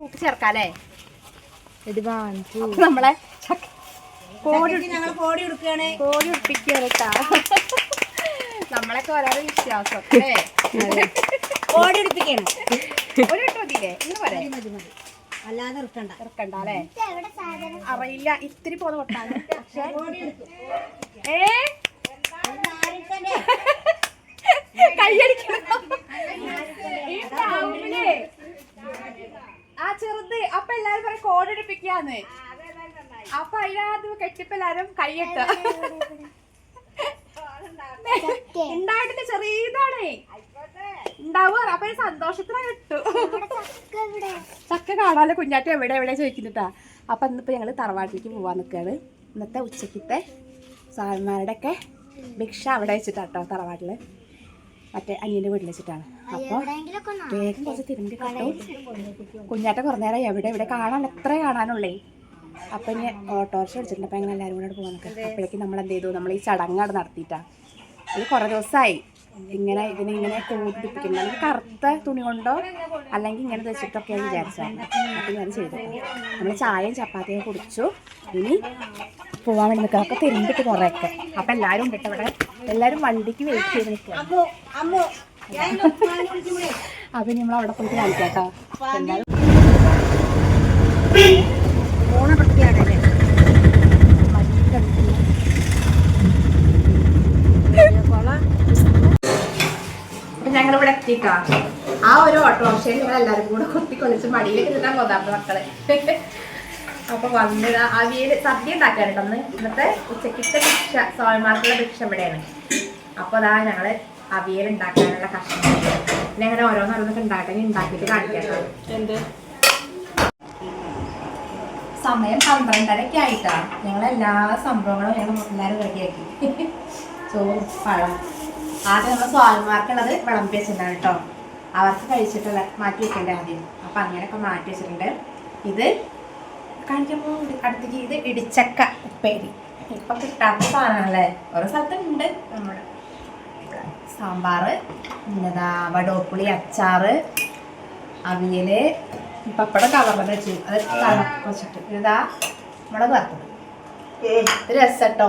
കൂട്ടി ചേർക്കാല്ലേ വാങ്ങിച്ചു നമ്മളെ കോടി ഞങ്ങൾ കോടി കൊടുക്കുകയാണ് കോടി കേട്ടാ. നമ്മളൊക്കെ ഓരോരോ വിശ്വാസം അല്ലേ? കോടി എടുപ്പിക്കണം ഒരു വട്ടം മതിയില്ലേ? ഇന്ന് പറയാം മതി മതി അല്ലാതെ ഇറക്കണ്ട ഇറക്കണ്ട അല്ലേ? അറിയില്ല ഇത്തിരി പോന്ന് പൊട്ടാണ് പക്ഷെ ഏ? കയ്യടിക്കണം ഈ പാമ്പിനെ. ആ ചെറുത് അപ്പൊ എല്ലാരും പറയും കോഡ് എടുപ്പിക്കാന്ന്. അപ്പൊ അതിനകത്ത് കെട്ടിപ്പ് എല്ലാരും കൈയിട്ട. ഉണ്ടായിട്ടില്ല ചെറിയതാണേ. ഉണ്ടാവുക അപ്പൊ സന്തോഷത്തിന് കിട്ടു ചക്ക കാണാല്ലോ കുഞ്ഞാട്ടി എവിടെ എവിടെ ചോദിക്കുന്നുട്ടാ. അപ്പൊ ഇന്നിപ്പോ ഞങ്ങൾ തറവാട്ടിലേക്ക് പോവാൻ നിൽക്കുകയാണ് ഇന്നത്തെ ഉച്ചക്കത്തെ സാറന്മാരുടെ ഒക്കെ ഭിക്ഷ അവിടെ വെച്ചിട്ടാട്ടോ തറവാട്ടിൽ. മറ്റേ അനിയന്റെ വീട്ടിൽ വെച്ചിട്ടാണ്. അപ്പൊ വേഗം കുറച്ച് തിരുമ്പി കിട്ടും. കുഞ്ഞാട്ട കുറേ നേരം എവിടെ എവിടെ കാണാൻ എത്ര കാണാനുള്ളേ. അപ്പൊ ഇനി ഓട്ടോറിക്ഷ വിളിച്ചിട്ടുണ്ട് അപ്പൊ ഞങ്ങൾ എല്ലാവരും കൂടെ പോകാൻ അപ്പോഴേക്കും നമ്മൾ എന്ത് ചെയ്തു? നമ്മൾ ഈ ചടങ്ങാട് നടത്തിയിട്ടാ. ഇത് കുറേ ദിവസമായി. ഇങ്ങനെ ഇതിനെ ഇങ്ങനെ കൂട്ടിപ്പിക്കുന്നത് അല്ലെങ്കിൽ കറുത്ത തുണി കൊണ്ടോ അല്ലെങ്കിൽ ഇങ്ങനെ വെച്ചിട്ടൊക്കെ വിചാരിച്ചാണ് അപ്പം ഞാൻ ചെയ്തു. നമ്മൾ ചായയും ചപ്പാത്തിയും കുടിച്ചു. ഇനി പോകാൻ വേണ്ടി നിൽക്കുക ഒക്കെ തിരുമ്പിട്ട് കുറേയൊക്കെ അപ്പം എല്ലാവരും ഉണ്ടിട്ട് ഇവിടെ എല്ലാവരും വണ്ടിക്ക് വെയിറ്റ് ചെയ്ത് നിൽക്കുക. അപ്പം നമ്മൾ അവിടെ പോയിട്ട് കാണിക്കാട്ടോ ഞങ്ങൾ ഇവിടെ എത്തിക്കാ. ആ ഒരു ഓട്ടോറിക്ഷയിൽ ഞങ്ങൾ എല്ലാവരും കൂടെ കുത്തിക്കൊള്ളിച്ച് മടിയിലേക്ക് നിന്നാ പോതാ മക്കൾ. അപ്പൊ വന്നിട അവിയൽ സദ്യ ഉണ്ടാക്കാറുണ്ട് അന്ന് ഇന്നത്തെ ഉച്ചക്കിത്തെ ഭിക്ഷ സ്വാമിമാർക്കുള്ള ഭിക്ഷ ഇവിടെയാണ്. അപ്പൊ അതാ ഞങ്ങൾ അവിയൽ ഉണ്ടാക്കാനുള്ള കഷ്ണം പിന്നെ അങ്ങനെ ഓരോന്നോരോന്നൊക്കെ ഉണ്ടാക്കാൻ ഉണ്ടാക്കിയിട്ട് കാണിക്കാം സമയം പന്ത്രണ്ടരയ്ക്ക് ആയിട്ടാ. ഞങ്ങൾ എല്ലാ സംഭവങ്ങളും ഞങ്ങൾ എല്ലാവരും റെഡിയാക്കി ചോറ് പഴം ആദ്യം നമ്മൾ സ്വാമിമാർക്കുള്ളത് വിളമ്പി വെച്ചിട്ടുണ്ടാണ് കേട്ടോ. അവർക്ക് കഴിച്ചിട്ടുള്ള മാറ്റി വെക്കണ്ടേ ആദ്യം. അപ്പം അങ്ങനെയൊക്കെ മാറ്റി വെച്ചിട്ടുണ്ട്. ഇത് കാണിക്കുമ്പോൾ അടുത്തേക്ക് ഇത് ഇടിച്ചക്ക ഉപ്പേരി. ഇപ്പം കിട്ടാത്ത സാധനമല്ലേ ഓരോ സ്ഥലത്തുണ്ട് നമ്മുടെ സാമ്പാർ പിന്നെതാ വടോപ്പുളി അച്ചാറ് അവിയൽ പപ്പട കവറിൽ വെച്ചു അത് കുറച്ചിട്ട് ഇതാ മുളക് വറുത്തത്. ഇത് രസട്ടോ?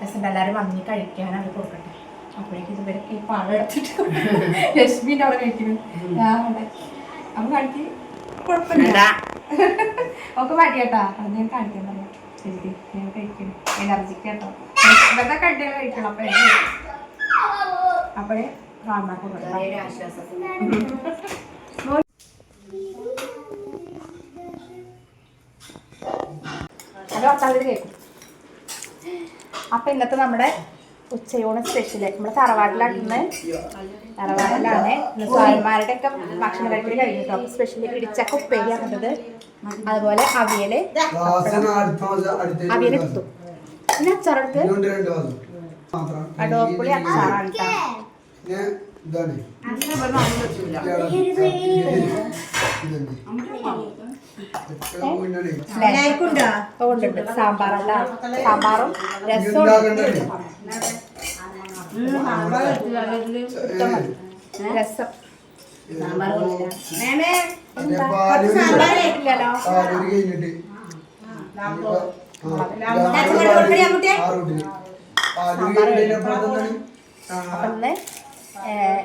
രസം എല്ലാവരും വന്നി കഴിക്കാനാണ് കൊടുക്കട്ടെ. അപ്പോഴേക്കും ഇതുവരെ ഈ പാടെടുത്തിട്ട് എടുത്തിട്ട് രശ്മിന്റെ അവിടെ കഴിക്കുന്നു. ഞാൻ അവിടെ അപ്പം കാണിക്ക്. കുഴപ്പമില്ല. ഒക്കെ മടിയാട്ടാ അത് ഞാൻ കാണിക്കാൻ പറയാം ശരി ഞാൻ കഴിക്കണം എനർജിക്ക് കേട്ടോ. ഇതൊക്കെ കണ്ടിയാൽ കഴിക്കണം. അപ്പൊ അപ്പോഴേ കാണാൻ കൊടുക്കാം ആശ്വാസം. ഹലോ തളിര് കേൾക്കും അപ്പൊ ഇന്നത്തെ നമ്മുടെ ഉച്ചയൂണ് സ്പെഷ്യൽ നമ്മുടെ തറവാട്ടിലാണ് തറവാട്ടിലാണ്. സ്വാമിമാരുടെ ഒക്കെ ഭക്ഷണ കഴിക്കൽ കഴിഞ്ഞിട്ടോ. അപ്പൊ സ്പെഷ്യലി ഇടിച്ചക്ക ഉപ്പേരി ആകുന്നത് അതുപോലെ അവിയൽ. അവിയൽ എടുത്തു. പിന്നെ അച്ചാറെടുത്ത്. അടോപ്പുളി അച്ചാറാണ് കേട്ടോ എല്ലാവർക്കുണ്ടോ ഇപ്പൊ കൊണ്ടുണ്ട് സാമ്പാറല്ല സാമ്പാറും രസവും രസം.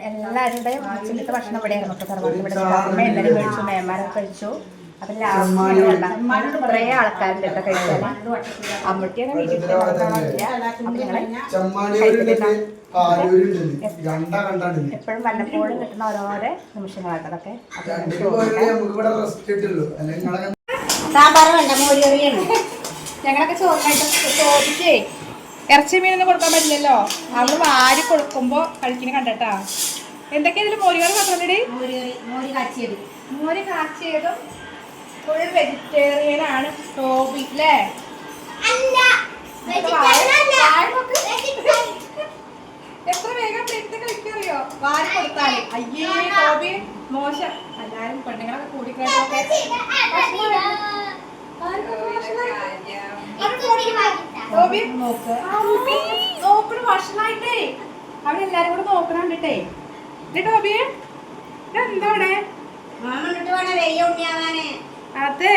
എല്ലാവരുടെയും ഉച്ചക്കത്തെ ഭക്ഷണം ഇവിടെയായിരുന്നു ഇവിടെ അമ്മ എല്ലാവരും കഴിച്ചു മേമാരൊക്കെ കഴിച്ചു. അപ്പൊ ലാസ്റ്റ് കുറേ ആൾക്കാരുണ്ട് കേട്ടോ വീട്ടിൽ എപ്പോഴും വല്ലപ്പോഴും കിട്ടുന്ന ഓരോരോ അതൊക്കെ സാമ്പാർ വേണ്ട ഞങ്ങളൊക്കെ ചോറിനായിട്ട് ചോദിച്ചേ ഇറച്ചി മീനൊന്നും കൊടുക്കാൻ പറ്റില്ലല്ലോ. അവൾ വാരി കൊടുക്കുമ്പോ കഴിക്കണ കണ്ടട്ടാ. എന്തൊക്കെയാ ഇതിൽ മോരുകറി മാത്രം മോര് കാച്ചിയത്. മോരി കാച്ചിയതും ഒരു വെജിറ്റേറിയൻ ആണ് ടോബി അല്ലേ എത്ര വേഗം പെരുത്ത് കളിക്കറിയോ വാരി കൊടുത്താൽ അയ്യേ ടോബി മോശം. എല്ലാരും പെണ്ണുങ്ങളൊക്കെ കൂടിക്കേട്ടൊക്കെ ടോബി നോക്ക്. നോക്കണ ഭക്ഷണമായിട്ടേ അവരെല്ലാരും കൂടെ നോക്കണം കണ്ടിട്ടേ. ടോബി? എന്താ അവിടെ? മാമ എന്നിട്ട് വേണം വെയ്യ ഉണ്ണിയാവാന്. അതെ.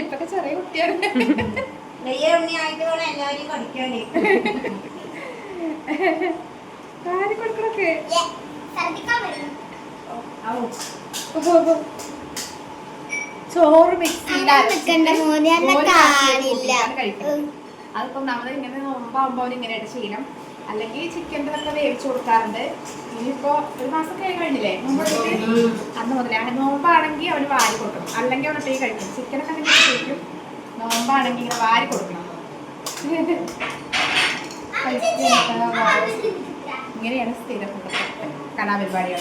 ഇപ്പൊക്കെ ചെറിയ കുട്ടിയാണ്. വെയ്യ ഉണ്ണിയായിട്ട് വേണം എല്ലാവരും പഠിക്കാന് ആര് കൊടുക്കണൊക്കെ? ചോറ് അതിപ്പോ നമ്മളിങ്ങനെ നോമ്പാകുമ്പോ ഇങ്ങനെയായിട്ട് ശീലം അല്ലെങ്കിൽ ചിക്കന്റെ ഒക്കെ വേവിച്ചു കൊടുക്കാറുണ്ട്. ഇനിയിപ്പോ ഒരു മാസം കൈ കഴിഞ്ഞില്ലേ അന്ന് മുതലേ. അങ്ങനെ നോമ്പാണെങ്കിൽ അവന് വാരി കൊടുക്കണം. അല്ലെങ്കിൽ അവൻ ഒറ്റയ്ക്ക് കഴിക്കും. ചിക്കനൊക്കെ ഒക്കെ കഴിക്കും. നോമ്പാണെങ്കിൽ ഇങ്ങനെ വാരി കൊടുക്കണം. ഇങ്ങനെയാണ് സ്ഥിരം കലാപരിപാടികൾ.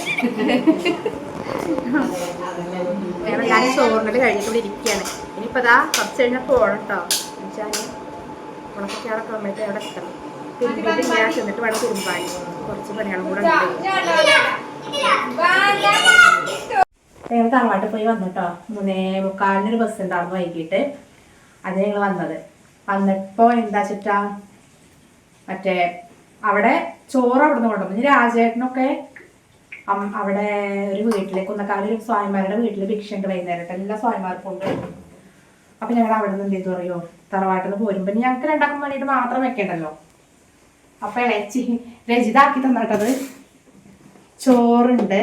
ഞാൻ ചോറിനെ കഴിഞ്ഞിട്ട് ഇവിടെ ഇനിയിപ്പോൾ അതാ കുറച്ച് കഴിഞ്ഞാൽ പോകണം കേട്ടോ എന്നുവെച്ചാൽ ഉണക്കിക്കാറൊക്കെ വന്നിട്ട് അവിടെ എത്തണം. തിരുമ്പിട്ട് ഞാൻ ചെന്നിട്ട് വേണം തിരുമ്പാൻ കുറച്ച് പണികളും കൂടെ ഞങ്ങൾ തറവാട്ടിൽ പോയി വന്നിട്ടോ. മൂന്നേ മുക്കാലിനൊരു ബസ് ഉണ്ടായിരുന്നു വൈകിട്ട്. അത് ഞങ്ങൾ വന്നത്. വന്നപ്പോ എന്താ വെച്ചിട്ടാ മറ്റേ അവിടെ ചോറ് അവിടെ നിന്ന് കൊണ്ടുവന്നു രാജേട്ടനൊക്കെ അവിടെ ഒരു വീട്ടിലേക്ക് കുന്നക്കാട് ഒരു സ്വാമിമാരുടെ വീട്ടിൽ ഭിക്ഷ ഉണ്ട് വൈകുന്നേരം എല്ലാ സ്വാമിമാർക്കും ഉണ്ട്. അപ്പൊ ഞങ്ങൾ അവിടെ നിന്ന് എന്ത് ചെയ്തു പറയോ തറവാട്ടിൽ നിന്ന് പോരുമ്പോ ഇനി ഞങ്ങൾക്ക് രണ്ടാക്കും വേണ്ടിയിട്ട് മാത്രം വെക്കണ്ടല്ലോ. അപ്പൊ ഇളച്ചി രചിതാക്കി തന്നിട്ടത് ചോറുണ്ട്.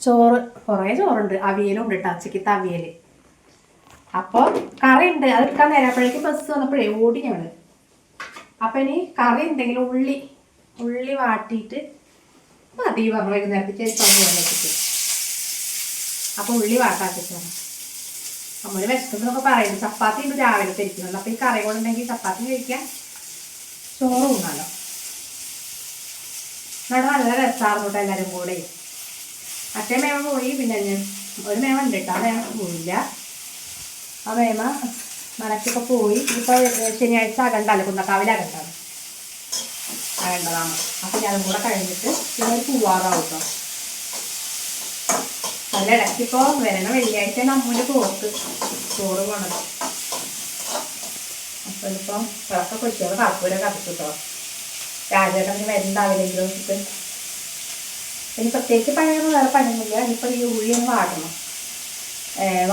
ചോറ് കുറേ ചോറുണ്ട്. അവിയലും ഉണ്ട് കേട്ടോ ഉച്ചക്കത്തെ അവിയൽ. അപ്പോൾ ഉണ്ട് അത് എടുക്കാൻ നേരപ്പോഴേക്കും ബസ് വന്നപ്പോഴേ ഓടി ഞങ്ങൾ. അപ്പൊ ഇനി കറി ഉണ്ടെങ്കിൽ ഉള്ളി ഉള്ളി വാട്ടിയിട്ട് മതി പറഞ്ഞു വൈകുന്നേരത്തേക്ക് പറഞ്ഞു വെച്ചിട്ട്. അപ്പൊ ഉള്ളി വാട്ടാക്കിട്ടാണ് നമ്മൾ വിശക്കുന്നൊക്കെ പറയുന്നു ചപ്പാത്തി ഉണ്ട് രാവിലെ തിരിക്കുന്നുണ്ട് അപ്പൊ ഈ കറി കൊണ്ടുണ്ടെങ്കിൽ ചപ്പാത്തി കഴിക്കാം. ചോറ് ഉണ്ണാലോ ഇവിടെ നല്ല രസമാണ് കേട്ടോ എല്ലാവരും കൂടെ. അച്ഛൻ മേമ പോയി പിന്നെ ഒരു മേമ ഉണ്ട് കേട്ടോ ആ മേമ പോയില്ല. ആ മേമ മനക്കൊക്കെ പോയി. ഇപ്പൊ ശനിയാഴ്ച അകണ്ടല്ലോ കുന്നക്കാവിലെ അകണ്ടാണ് അകണ്ടതാണ് അപ്പൊ ഞാനും കൂടെ കഴിഞ്ഞിട്ട് പിന്നെ ഒരു പൂവാറാവും കേട്ടോ നല്ല ഇപ്പോൾ വരണ വെള്ളിയാഴ്ച നമ്മുടെ പോക്ക്. ചോറ് പോണത്. അപ്പൊ ഇനിയിപ്പോ വിളക്കെ കൊച്ചിയോട് കർപ്പൂരം കത്തിച്ചു കേട്ടോ രാജേട്ടന് വരുന്നുണ്ടാവില്ലെങ്കിലും ഇപ്പം? ഇനി പ്രത്യേകിച്ച് പണിയൊന്നും വേറെ പണിയൊന്നുമില്ല. ഇനിയിപ്പം ഈ ഉള്ളി ഒന്ന് വാടണം.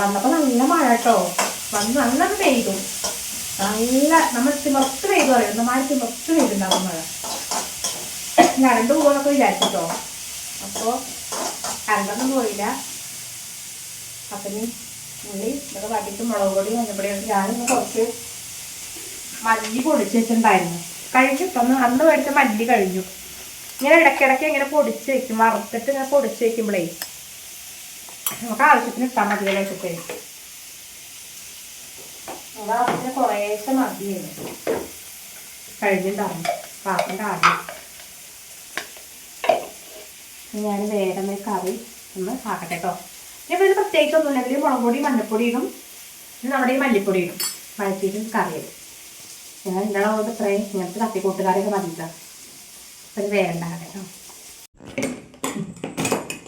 വന്നപ്പോൾ വന്നപ്പോ നല്ല മഴ കേട്ടോ. വന്ന് നല്ല പെയ്തു. നല്ല നമ്മൾ തിമർത്ത് പെയ്തു പറയും. ഒന്നമാരി തിമർത്ത് പെയ്തുണ്ടാവും മഴ. കരണ്ട് പോകുന്നൊക്കെ വിചാരിച്ചിട്ടോ. അപ്പോൾ കരണ്ടൊന്നും പോയില്ല. അപ്പം ഉള്ളി ഇതൊക്കെ വട്ടിട്ട് മുളക് പൊടി മഞ്ഞപ്പൊടി ഞാനിന്ന് കുറച്ച് മല്ലി പൊടിച്ച് വെച്ചിട്ടുണ്ടായിരുന്നു കഴിഞ്ഞു അന്ന് മേടിച്ച മല്ലി കഴിഞ്ഞു. ഇങ്ങനെ ഇടയ്ക്കിടയ്ക്ക് ഇങ്ങനെ പൊടിച്ച് വെക്കും. വറുത്തിട്ട് ഇങ്ങനെ പൊടിച്ച് വെക്കുമ്പോഴേ നമുക്ക് ആവശ്യത്തിന് ഇട്ടാൽ മതിയല്ലോ വെച്ചിട്ട് നമുക്ക് ആവശ്യത്തിന് കുറേശ്ശെ മതിയാണ് കഴിഞ്ഞിട്ടുണ്ടായിരുന്നു പാത്രം ഇനി ഞാൻ വേറെ മേ കറി ഒന്ന് ആക്കട്ടെ കേട്ടോ ഇനി ഇതിൽ പ്രത്യേകിച്ച് ഒന്നുമില്ലെങ്കിൽ മുളക് പൊടി മഞ്ഞൾപ്പൊടി ഇടും. നമ്മുടെ ഈ മല്ലിപ്പൊടി ഇടും. വഴറ്റിയിട്ട് കറി ഇടും ഞങ്ങൾ ഉണ്ടാവുന്നത് ഇത്രയും ഇങ്ങനത്തെ തട്ടിക്കൂട്ടുകാരൊക്കെ അപ്പം ഇത് വേണ്ട കേട്ടോ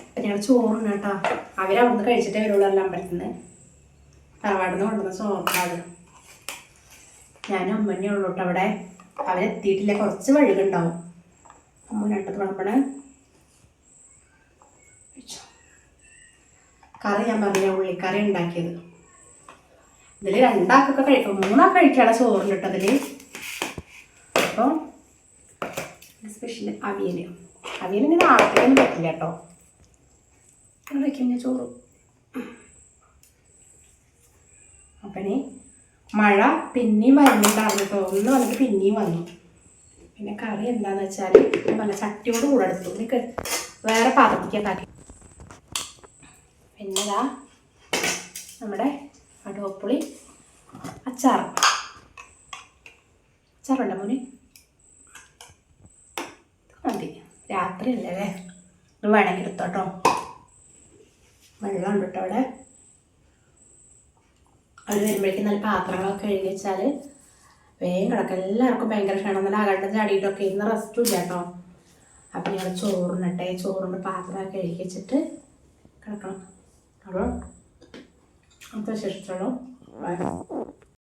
അപ്പം ഞങ്ങൾ ചോറുണ്ട് കേട്ടോ. അവരവിടുന്ന് കഴിച്ചിട്ടേ വരുള്ളൂ അല്ല അമ്പലത്തിൽ നിന്ന് തറവാടിൽ നിന്ന് കൊണ്ടുവന്ന ചോറാണ് ഞാനും അമ്മന്നെ ഉള്ളൂ കേട്ടോ അവിടെ. അവരെത്തിയിട്ടില്ല. കുറച്ച് വഴുകുണ്ടാവും അമ്മ രണ്ടത് കറി ഞാൻ പറഞ്ഞ ഉള്ളിക്കറി ഉണ്ടാക്കിയത്. ഇതിൽ രണ്ടാക്കൊക്കെ കഴിക്കും മൂന്നാൾക്ക് കഴിക്കാനുള്ള ചോറിലിട്ടതിൽ അപ്പോൾ സ്പെഷ്യൽ അവിയൽ അവിയൽ ഇനി നാളത്തേക്കൊന്നും പറ്റില്ല കേട്ടോ. ഞാൻ ചോറ്. അപ്പം മഴ പിന്നെയും വരുന്നുണ്ടായിരുന്നു കേട്ടോ. ഒന്ന് വന്നിട്ട് പിന്നെയും വന്നു. പിന്നെ കറി എന്താണെന്ന് വെച്ചാൽ നല്ല ചട്ടിയോട് കൂടെ എടുത്തു. എനിക്ക് വേറെ പാത്രത്തിലേക്കാക്കി പിന്നെ നമ്മുടെ കടുവപ്പുളി അച്ചാർ അച്ചാറുണ്ടോ മോനെ? മതി. രാത്രി അല്ലേ? ഇത് വേണമെങ്കിൽ എടുത്തോട്ടോ. വെള്ളം ഉണ്ട് കേട്ടോ അവിടെ. അവർ വരുമ്പോഴേക്കും നല്ല പാത്രങ്ങളൊക്കെ കഴുകി വെച്ചാൽ വേഗം കിടക്കും. എല്ലാവർക്കും ഭയങ്കര ക്ഷണം. നല്ല അകണ്ടം ചാടിയിട്ടൊക്കെ ഇന്ന് റെസ്റ്റും ഇല്ല കേട്ടോ. അപ്പം ഞങ്ങൾ ചോറിനട്ടെ ചോറിന്റെ പാത്രമൊക്കെ കഴുകി വെച്ചിട്ട് കിടക്കണം. അപ്പോൾ Entonces, esto no. Vale.